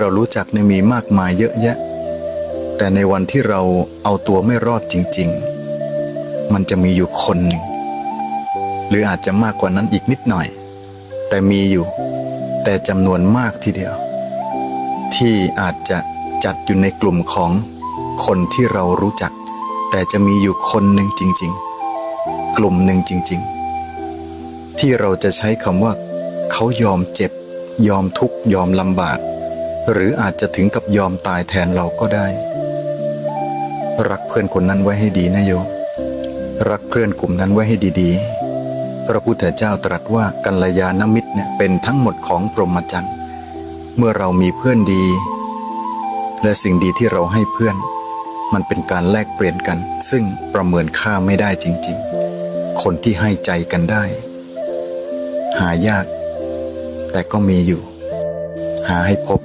เรารู้จักเนี่ยมีมากมายเยอะแยะ แต่ในวันที่เราเอาตัวไม่รอดจริง ๆ มันจะมีอยู่คนหนึ่ง หรืออาจจะมากกว่านั้นอีกนิดหน่อย แต่มีอยู่ แต่จำนวนมากทีเดียว ที่อาจจะจัดอยู่ในกลุ่มของคนที่เรารู้จัก แต่จะมีอยู่คนหนึ่งจริง ๆ กลุ่มหนึ่งจริง ๆ ที่เราจะใช้คำว่า เขายอมเจ็บ ยอมทุกข์ยอมลำบาก หรืออาจจะถึงกับยอมตายแทนเราก็ได้ รักเพื่อนคนนั้นไว้ให้ดีนะโยมรักเพื่อนกลุ่มนั้นไว้ให้ดีๆ พระพุทธเจ้าตรัสว่ากัลยาณมิตรเนี่ยเป็นทั้งหมดของพรหมจรรย์ เมื่อเรามีเพื่อนดี และสิ่งดีที่เราให้เพื่อน มันเป็นการแลกเปลี่ยนกัน ซึ่งประเมินค่าไม่ได้จริงๆ คนที่ให้ใจกันได้ หายาก แต่ก็มีอยู่ หาให้พบ